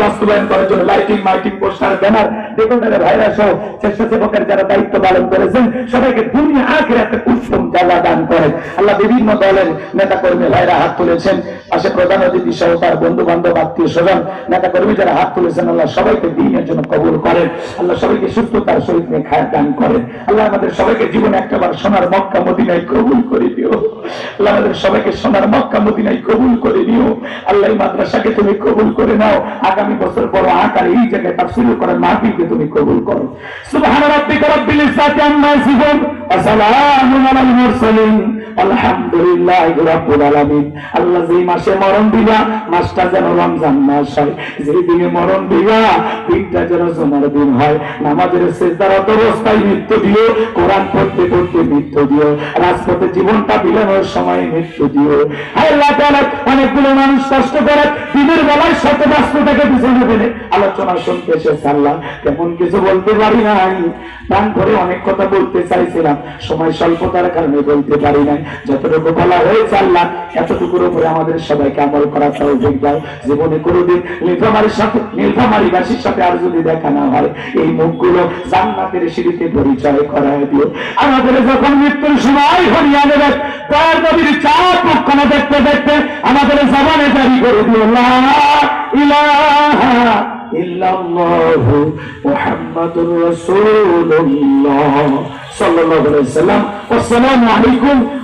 বাস্তবায়ন করার জন্য লাইটিং মাইটিং পোস্টার ব্যানার ডেকোরেটর ভাইরা সহ স্বেচ্ছাসেবকের যারা দায়িত্ব পালন করেছেন, সবাইকে দুনিয়া আখেরাতে উত্তম জায়গা দান করেন আল্লাহ বিভিন্ন দলের নেতা কর্মী ভাইরা হাত তুলেছেন। পাশে প্রধান অতিথি সহ তার বন্ধু বান্ধব আত্মীয় স্বজন নেতা কর্মী যারা হাত তুলেছেন, আল্লাহ সবাইকে দিনের জন্য কবুল করেন। আল্লাহ সবাইকে সুস্থতার সহিত নিয়ে খায় দান করেন। আল্লাহ আমাদের সবাইকে জীবনে একটাবার সোনার মক্কা মদিনায় কবুল করে দিও। আল্লাহ আমাদের সবাইকে সোনার মক্কা মদিনায় কবুল করে নিও। আল্লাহ মাদ্রাসাকে তুমি কবুল করে নাও। আগামী বছর বড় আকার এই জায়গায় শুরু করার মাহফিলকে তুমি কবুল করো। সুবহান রাব্বিকা রাব্বিল ইজ্জাতি আম্মা ইয়াসিফুন ওয়া সালামুন আলহামদুলিল্লাহি রাব্বিল আলামিন। আল্লাহ যেই মাসে মরণ দিবা, মাসটা যেন রমজান মাস হয়। যেই দিনে মরণ দিবা, দিনটা যেন সোনার দিন হয়। নামাজের সেজদারত অবস্থায় মৃত্যু দিও, কোরআন পড়তে পড়তে মৃত্যু দিও, রাজপথে জীবনটা বিলানোর সময় মৃত্যু দিও। আল্লাহ তাআলা, অনেকগুলো মানুষ কষ্ট করে দিনের বেলায় শত ব্যস্ততাকে পিছনে ফেলে। আলোচনা শুনতে এসেছে আল্লাহ তেমন কিছু বলতে পারি নাই। প্রাণ করে অনেক কথা বলতে চাইছিলাম, সময় স্বল্পতার কারণে বলতে পারি নাই। যতটুকু বলা হয়েছে আল্লাহ, এতটুকুর উপরে আমাদের সবাইকে আমল করা তৌফিক দাও। জীবনে কোনোদিন নীলফামারির সাথে নীলফামারি সাথে আর যদি দেখা না হয়, এই মুখগুলো জান্নাতের সিঁড়িতে পরিচয় করায় দিও। আমাদের যখন মৃত্যুর সময় হরিয়া দেবে, তার নবীর চাপ পক্ষণে দেখতে দেখতে আমাদের জবানে জারি করে দিও। লা ইলাহা إلا الله محمد رسول الله. صلى الله عليه وسلم. والسلام عليكم.